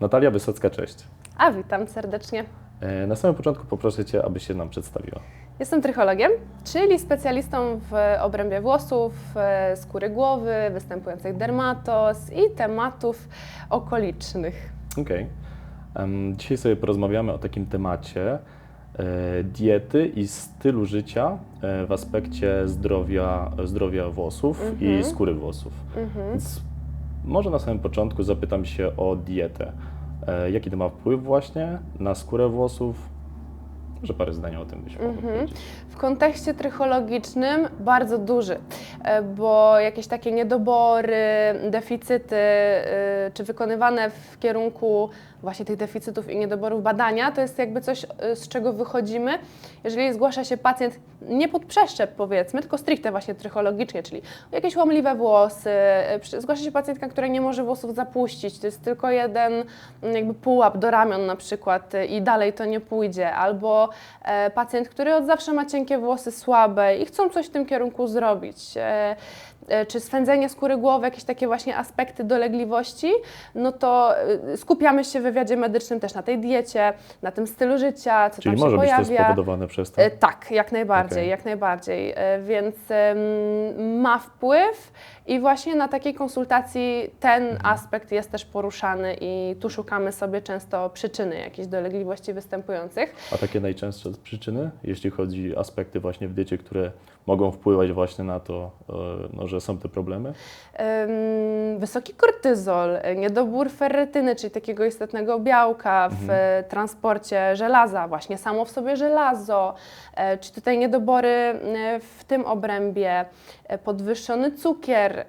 Natalia Wysocka, cześć. A witam serdecznie. E, Na samym początku poproszę Cię, abyś się nam przedstawiła. Jestem trychologiem, czyli specjalistą w obrębie włosów, e, skóry głowy, występujących dermatos i tematów okolicznych. Okej. Em, Dzisiaj sobie porozmawiamy o takim temacie e, diety i stylu życia w aspekcie zdrowia, zdrowia włosów i Mhm. skóry włosów. Mhm. Więc może na samym początku zapytam się o dietę. E, Jaki to ma wpływ właśnie na skórę włosów? Może parę zdań o tym byś Mhm. powiedzieć. W kontekście trychologicznym bardzo duży, e, bo jakieś takie niedobory, deficyty, e, czy wykonywane w kierunku właśnie tych deficytów i niedoborów badania, to jest jakby coś, e, z czego wychodzimy. Jeżeli zgłasza się pacjent nie pod przeszczep powiedzmy, tylko stricte właśnie trychologicznie, czyli jakieś łamliwe włosy, zgłasza się pacjentka, która nie może włosów zapuścić, to jest tylko jeden mm, jakby pułap do ramion na przykład i dalej to nie pójdzie, albo pacjent, który od zawsze ma cienkie włosy, słabe i chcą coś w tym kierunku zrobić. E, czy swędzenie skóry głowy, jakieś takie właśnie aspekty dolegliwości, no to e, skupiamy się w wywiadzie medycznym też na tej diecie, na tym stylu życia, co Czyli tam może się być to pojawia. spowodowane przez to? E, Tak, jak najbardziej, Okej. jak najbardziej. Więc ma wpływ i właśnie na takiej konsultacji ten Mhm. aspekt jest też poruszany i tu szukamy sobie często przyczyny jakichś dolegliwości występujących. A takie najczęstsze przyczyny, jeśli chodzi o aspekty właśnie w diecie, które mogą wpływać właśnie na to, e, no, że są te problemy? Em, Wysoki kortyzol, niedobór ferrytyny, czyli takiego istotnego białka w Mhm. transporcie żelaza, właśnie samo w sobie żelazo, e, czy tutaj niedobory e, w tym obrębie, podwyższony cukier,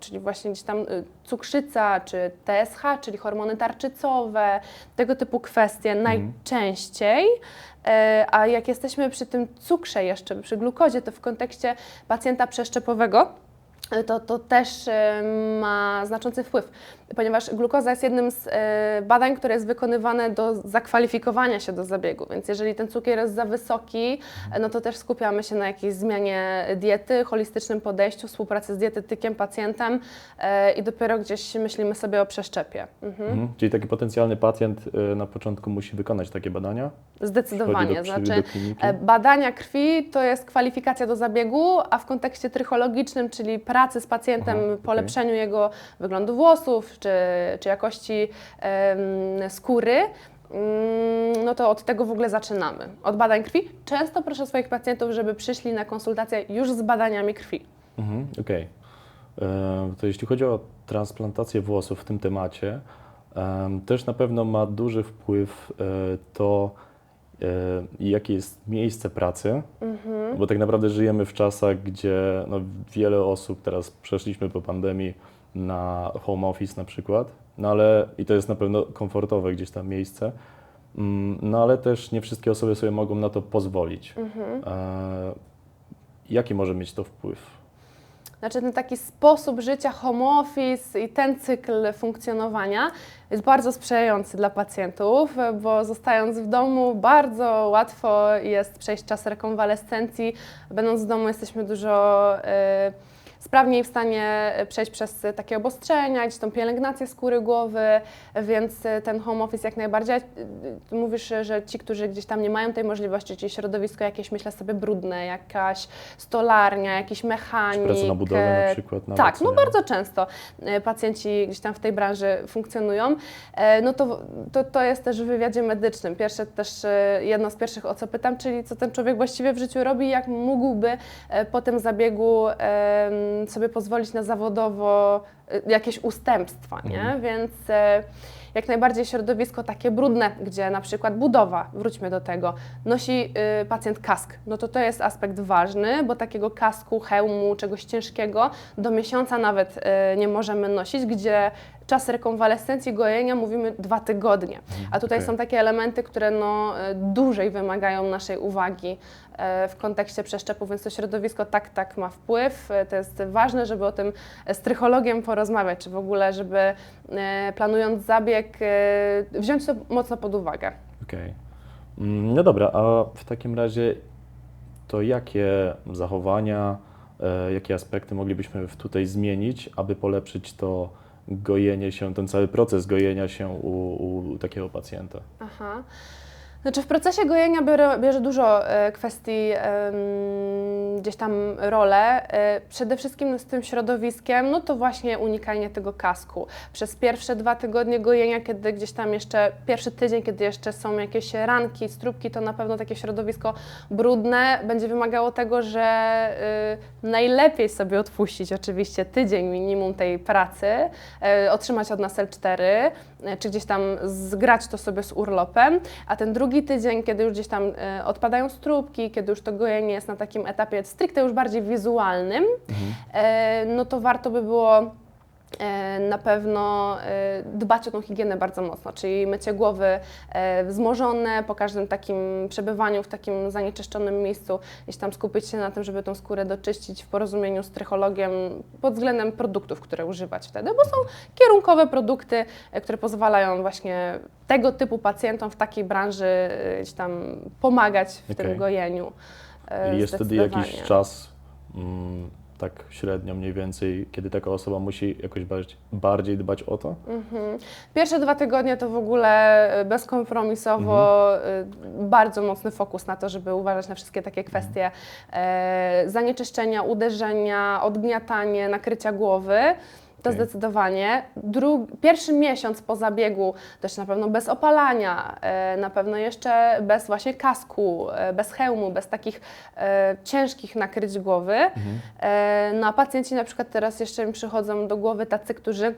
czyli właśnie gdzieś tam cukrzyca, czy TSH, czyli hormony tarczycowe, tego typu kwestie najczęściej. E, A jak jesteśmy przy tym cukrze jeszcze, przy glukozie, to w kontekście pacjenta przeszczepowego, to, to też e, ma znaczący wpływ, ponieważ glukoza jest jednym z e, badań, które jest wykonywane do zakwalifikowania się do zabiegu, więc jeżeli ten cukier jest za wysoki, e, no to też skupiamy się na jakiejś zmianie diety, holistycznym podejściu, współpracy z dietetykiem, pacjentem e, i dopiero gdzieś myślimy sobie o przeszczepie. Mhm. Mhm. Czyli taki potencjalny pacjent na początku musi wykonać takie badania? Zdecydowanie. Do, Znaczy, do? E, Badania krwi to jest kwalifikacja do zabiegu, a w kontekście trychologicznym, czyli pracy z pacjentem, Aha, polepszeniu jego wyglądu włosów czy, czy jakości skóry, mm, no to od tego w ogóle zaczynamy. Od badań krwi. Często proszę swoich pacjentów, żeby przyszli na konsultację już z badaniami krwi. Mhm, Okej. E, To jeśli chodzi o transplantację włosów w tym temacie, em, też na pewno ma duży wpływ e, to, e, jakie jest miejsce pracy, Mhm. bo tak naprawdę żyjemy w czasach, gdzie no, wiele osób, teraz przeszliśmy po pandemii na home office na przykład, no ale i to jest na pewno komfortowe gdzieś tam miejsce, mm, no ale też nie wszystkie osoby sobie mogą na to pozwolić. Mhm. E, Jaki może mieć to wpływ? Znaczy ten taki sposób życia home office i ten cykl funkcjonowania jest bardzo sprzyjający dla pacjentów, bo zostając w domu bardzo łatwo jest przejść czas rekonwalescencji. Będąc w domu jesteśmy dużo e, sprawniej w stanie przejść przez takie obostrzenia, gdzieś tą pielęgnację skóry głowy, więc ten home office jak najbardziej. Mówisz, że ci, którzy gdzieś tam nie mają tej możliwości, czyli środowisko jakieś, myślę sobie, brudne, jakaś stolarnia, jakiś mechanik. Praca na budowie na przykład. nawet, tak, no nie? bardzo często e, pacjenci gdzieś tam w tej branży funkcjonują. E, No to, to, to jest też w wywiadzie medycznym. Pierwsze też e, jedno z pierwszych o co pytam, czyli co ten człowiek właściwie w życiu robi, jak mógłby po tym zabiegu sobie pozwolić na zawodowo e, jakieś ustępstwa, nie? Mhm. Więc e, jak najbardziej środowisko takie brudne, gdzie na przykład budowa, wróćmy do tego, nosi y, pacjent kask, no to to jest aspekt ważny, bo takiego kasku, hełmu, czegoś ciężkiego do miesiąca nawet y, nie możemy nosić, gdzie czas rekonwalescencji, gojenia mówimy dwa tygodnie. A tutaj okej. są takie elementy, które no, y, dłużej wymagają naszej uwagi y, w kontekście przeszczepu, więc to środowisko tak, tak ma wpływ. To jest ważne, żeby o tym z trychologiem porozmawiać, czy w ogóle, żeby planując zabieg y, wziąć to mocno pod uwagę. Okej. Mm, No dobra, a w takim razie to jakie zachowania, e, jakie aspekty moglibyśmy w- tutaj zmienić, aby polepszyć to gojenie się, ten cały proces gojenia się u, u takiego pacjenta? Aha. Znaczy w procesie gojenia bierze, dużo e, kwestii em, gdzieś tam rolę. E, przede wszystkim z tym środowiskiem, no to właśnie unikanie tego kasku. Przez pierwsze dwa tygodnie gojenia, kiedy gdzieś tam jeszcze, pierwszy tydzień, kiedy jeszcze są jakieś ranki, stróbki, to na pewno takie środowisko brudne będzie wymagało tego, że y, najlepiej sobie odpuścić oczywiście tydzień minimum tej pracy, e, otrzymać od nas L4, e, czy gdzieś tam zgrać to sobie z urlopem, a ten drugi tydzień, kiedy już gdzieś tam e, odpadają stróbki, kiedy już to gojenie jest na takim etapie stricte już bardziej wizualnym, e, no to warto by było na pewno e, dbać o tą higienę bardzo mocno, czyli mycie głowy e, wzmożone po każdym takim przebywaniu w takim zanieczyszczonym miejscu, gdzieś tam skupić się na tym, żeby tą skórę doczyścić w porozumieniu z trychologiem pod względem produktów, które używać wtedy, bo są kierunkowe produkty, e, które pozwalają właśnie tego typu pacjentom w takiej branży e, gdzieś tam pomagać w Okej. tym gojeniu. e, I jest wtedy jakiś czas, mm, tak średnio mniej więcej, kiedy taka osoba musi jakoś bardziej, bardziej dbać o to? Mhm. Pierwsze dwa tygodnie to w ogóle e, bezkompromisowo e, bardzo mocny fokus na to, żeby uważać na wszystkie takie kwestie e, zanieczyszczenia, uderzenia, odgniatanie, nakrycia głowy. To zdecydowanie. Pierwszy miesiąc po zabiegu też na pewno bez opalania, e, na pewno jeszcze bez właśnie kasku, e, bez hełmu, bez takich e, ciężkich nakryć głowy. E, no a pacjenci na przykład teraz jeszcze mi przychodzą do głowy tacy, którzy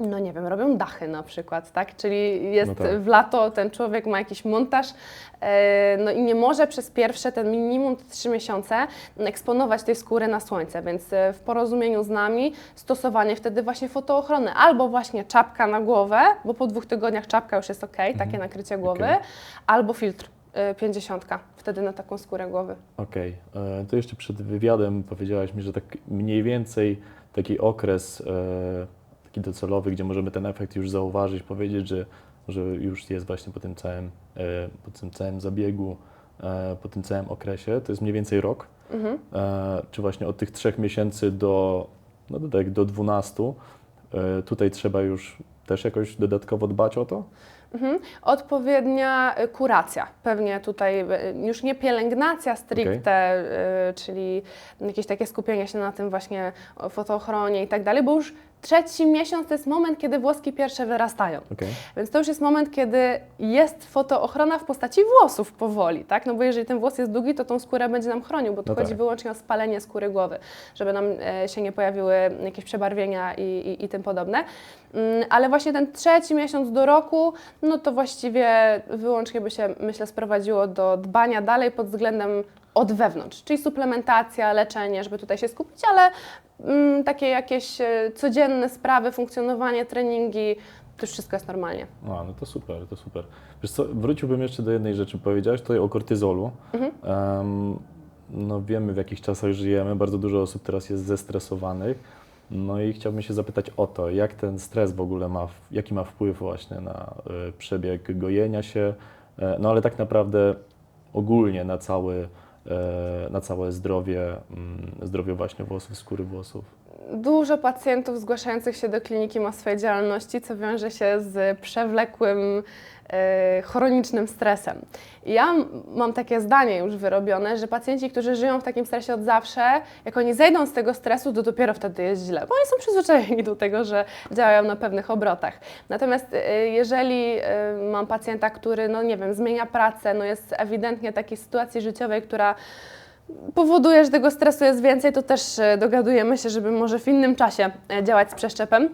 no nie wiem, robią dachy na przykład, tak? Czyli jest No tak. w lato, ten człowiek ma jakiś montaż, e, no i nie może przez pierwsze, ten minimum 3 miesiące eksponować tej skóry na słońce, więc e, w porozumieniu z nami stosowanie wtedy właśnie fotoochrony, albo właśnie czapka na głowę, bo po dwóch tygodniach czapka już jest ok, takie nakrycie głowy, Okej. albo filtr e, 50, wtedy na taką skórę głowy. Okej, e, to jeszcze przed wywiadem powiedziałaś mi, że tak mniej więcej taki okres e, taki docelowy, gdzie możemy ten efekt już zauważyć, powiedzieć, że, że już jest właśnie po tym całym, e, po tym całym zabiegu, e, po tym całym okresie, to jest mniej więcej rok, Mhm. e, czy właśnie od tych trzech miesięcy do, no do, tak, do 12, e, tutaj trzeba już też jakoś dodatkowo dbać o to? Mhm. Odpowiednia kuracja. Pewnie tutaj już nie pielęgnacja stricte, y, czyli jakieś takie skupienie się na tym właśnie fotoochronie i tak dalej, bo już trzeci miesiąc to jest moment, kiedy włoski pierwsze wyrastają. Okej, Więc to już jest moment, kiedy jest fotoochrona w postaci włosów powoli, tak? No bo jeżeli ten włos jest długi, to tą skórę będzie nam chronił, bo tu No chodzi tak. wyłącznie o spalenie skóry głowy, żeby nam e, się nie pojawiły jakieś przebarwienia i, i, i tym podobne. Mm, Ale właśnie ten trzeci miesiąc do roku, no to właściwie wyłącznie by się, myślę, sprowadziło do dbania dalej pod względem od wewnątrz, czyli suplementacja, leczenie, żeby tutaj się skupić, ale takie jakieś e, codzienne sprawy, funkcjonowanie, treningi, to już wszystko jest normalnie. A, no to super, to super. Wiesz co, wróciłbym jeszcze do jednej rzeczy. Powiedziałeś tutaj o kortyzolu. Mhm. Em, no wiemy, w jakich czasach żyjemy. Bardzo dużo osób teraz jest zestresowanych. No i chciałbym się zapytać o to, jak ten stres w ogóle ma, jaki ma wpływ właśnie na e, przebieg gojenia się, e, no ale tak naprawdę ogólnie na cały, na całe zdrowie, mm, zdrowie właśnie włosów, skóry włosów. Dużo pacjentów zgłaszających się do kliniki ma swojej działalności, co wiąże się z przewlekłym, e, chronicznym stresem. Ja mam takie zdanie już wyrobione, że pacjenci, którzy żyją w takim stresie od zawsze, jak oni zejdą z tego stresu, to dopiero wtedy jest źle, bo oni są przyzwyczajeni do tego, że działają na pewnych obrotach. Natomiast e, jeżeli e, mam pacjenta, który, no nie wiem, zmienia pracę, no jest ewidentnie takiej sytuacji życiowej, która powoduje, że tego stresu jest więcej, to też e, dogadujemy się, żeby może w innym czasie e, działać z przeszczepem.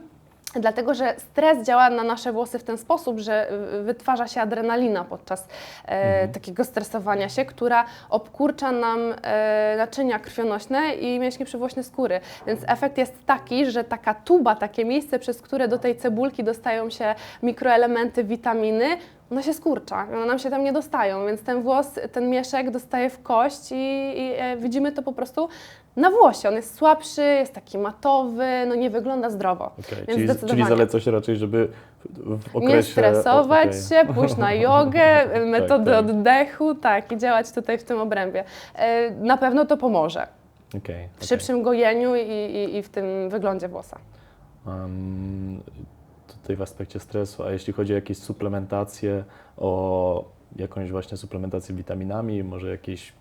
Dlatego, że stres działa na nasze włosy w ten sposób, że wytwarza się adrenalina podczas e, takiego stresowania się, która obkurcza nam e, naczynia krwionośne i mięśnie przywłośne skóry. Więc efekt jest taki, że taka tuba, takie miejsce, przez które do tej cebulki dostają się mikroelementy, witaminy, ona się skurcza, one nam się tam nie dostają, więc ten włos, ten mieszek dostaje w kość i, i e, widzimy to po prostu na włosie. On jest słabszy, jest taki matowy, no nie wygląda zdrowo. Więc Czyli, czyli zaleca się raczej, żeby w- w okresie... Nie stresować okej. się, pójść na jogę, metody tak. oddechu, tak, i działać tutaj w tym obrębie. E, Na pewno to pomoże Okej, w okej. szybszym gojeniu i, i, i w tym wyglądzie włosa. em, tutaj w aspekcie stresu, a jeśli chodzi o jakieś suplementacje, o jakąś właśnie suplementację witaminami, może jakieś,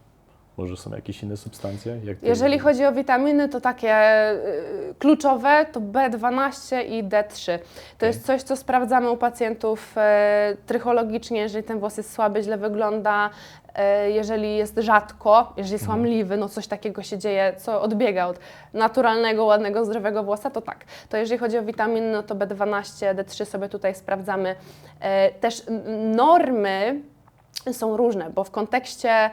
może są jakieś inne substancje? Jak to Jeżeli chodzi o witaminy, to takie y, kluczowe to B12 i D3. To jest coś, co sprawdzamy u pacjentów e, trychologicznie, jeżeli ten włos jest słaby, źle wygląda, e, jeżeli jest rzadko, jeżeli jest łamliwy, no coś takiego się dzieje, co odbiega od naturalnego, ładnego, zdrowego włosa, to tak. To jeżeli chodzi o witaminy, no to B12, D3 sobie tutaj sprawdzamy. E, Też n- normy są różne, bo w kontekście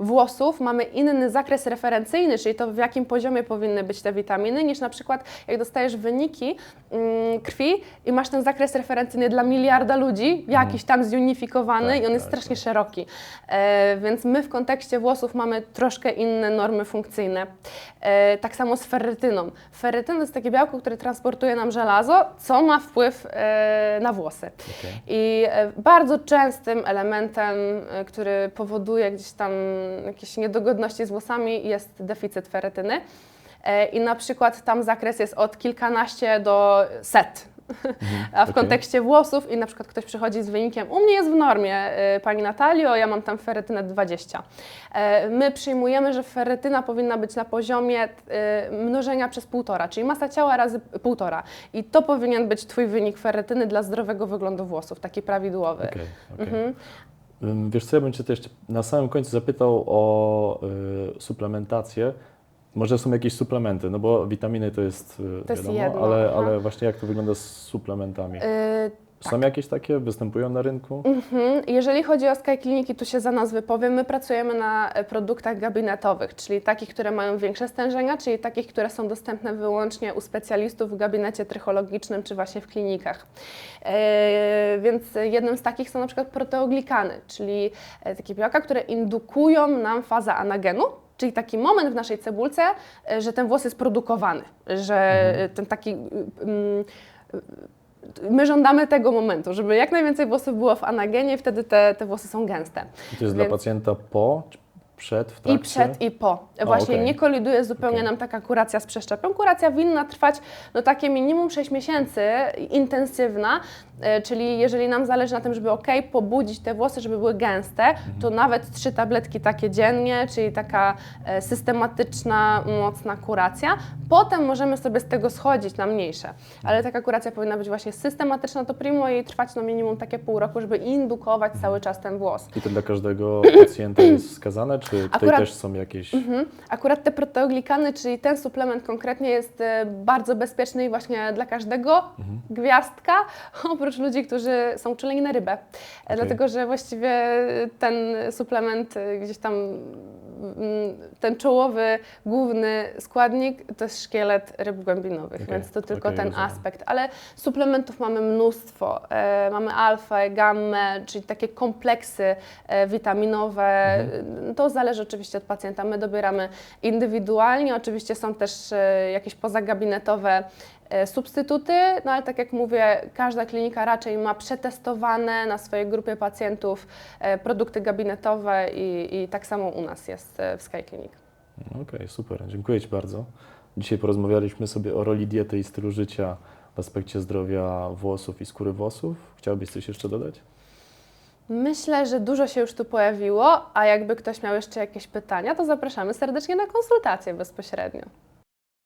włosów mamy inny zakres referencyjny, czyli to w jakim poziomie powinny być te witaminy, niż na przykład jak dostajesz wyniki mm, krwi i masz ten zakres referencyjny dla miliarda ludzi, jakiś tam zunifikowany Tak, i on jest tak, strasznie szeroki. E, więc my w kontekście włosów mamy troszkę inne normy funkcyjne. E, tak samo z ferrytyną. Ferrytyna to jest takie białko, które transportuje nam żelazo, co ma wpływ e, na włosy. Okej. I e, bardzo częstym elementem, e, który powoduje gdzieś tam jakieś niedogodności z włosami jest deficyt ferytyny. E, I na przykład tam zakres jest od kilkanaście do set. A w okej. kontekście włosów i na przykład ktoś przychodzi z wynikiem, u mnie jest w normie, e, Pani Natalio, ja mam tam ferytynę 20. E, My przyjmujemy, że ferytyna powinna być na poziomie mnożenia przez półtora, czyli masa ciała razy półtora. I to powinien być Twój wynik ferytyny dla zdrowego wyglądu włosów, taki prawidłowy. Okej, okej. Mhm. Wiesz co, ja bym Cię jeszcze na samym końcu zapytał o y, suplementację. Może są jakieś suplementy, no bo witaminy to jest, y, To jest wiadomo, jedno, ale, ale właśnie jak to wygląda z suplementami? E, Są jakieś takie? Występują na rynku? Mhm. Jeżeli chodzi o Sky Kliniki, tu się za nas wypowiem, my pracujemy na e, produktach gabinetowych, czyli takich, które mają większe stężenia, czyli takich, które są dostępne wyłącznie u specjalistów w gabinecie trychologicznym czy właśnie w klinikach. E, więc jednym z takich są na przykład proteoglikany, czyli e, takie białka, które indukują nam fazę anagenu, Czyli taki moment w naszej cebulce, e, że ten włos jest produkowany, że e, ten taki mm, my żądamy tego momentu, żeby jak najwięcej włosów było w anagenie, wtedy te, te włosy są gęste. I to jest dla Więc- pacjenta po, przed, w trakcie? I przed, i po. Właśnie okej. nie koliduje zupełnie Okej. nam taka kuracja z przeszczepem. Kuracja winna trwać no, takie minimum 6 miesięcy, intensywna, e, czyli jeżeli nam zależy na tym, żeby ok, pobudzić te włosy, żeby były gęste, to nawet trzy tabletki takie dziennie, czyli taka e, systematyczna, mocna kuracja. Potem możemy sobie z tego schodzić na mniejsze, ale taka kuracja powinna być właśnie systematyczna, to primo i trwać no minimum takie pół roku, żeby indukować cały czas ten włos. I to dla każdego pacjenta jest wskazane, czy tutaj Akurat- też są jakieś... Mhm. Akurat te proteoglikany, czyli ten suplement konkretnie jest e, bardzo bezpieczny i właśnie dla każdego gwiazdka, oprócz ludzi, którzy są czuleni na rybę. E, Dlatego, że właściwie ten suplement e, gdzieś tam, ten czołowy, główny składnik to jest szkielet ryb głębinowych, Okej, więc to tylko okej, ten rozumiem. aspekt. Ale suplementów mamy mnóstwo. E, mamy alfę, gammę, czyli takie kompleksy e, witaminowe. Mhm. To zależy oczywiście od pacjenta. My dobieramy indywidualnie. Oczywiście są też e, jakieś pozagabinetowe substytuty, no ale tak jak mówię, każda klinika raczej ma przetestowane na swojej grupie pacjentów e, produkty gabinetowe i, i tak samo u nas jest e, w Sky Clinic. Okej, super, dziękuję Ci bardzo. Dzisiaj porozmawialiśmy sobie o roli diety i stylu życia w aspekcie zdrowia włosów i skóry włosów. Chciałabyś coś jeszcze dodać? Myślę, że dużo się już tu pojawiło, a jakby ktoś miał jeszcze jakieś pytania, to zapraszamy serdecznie na konsultację bezpośrednio.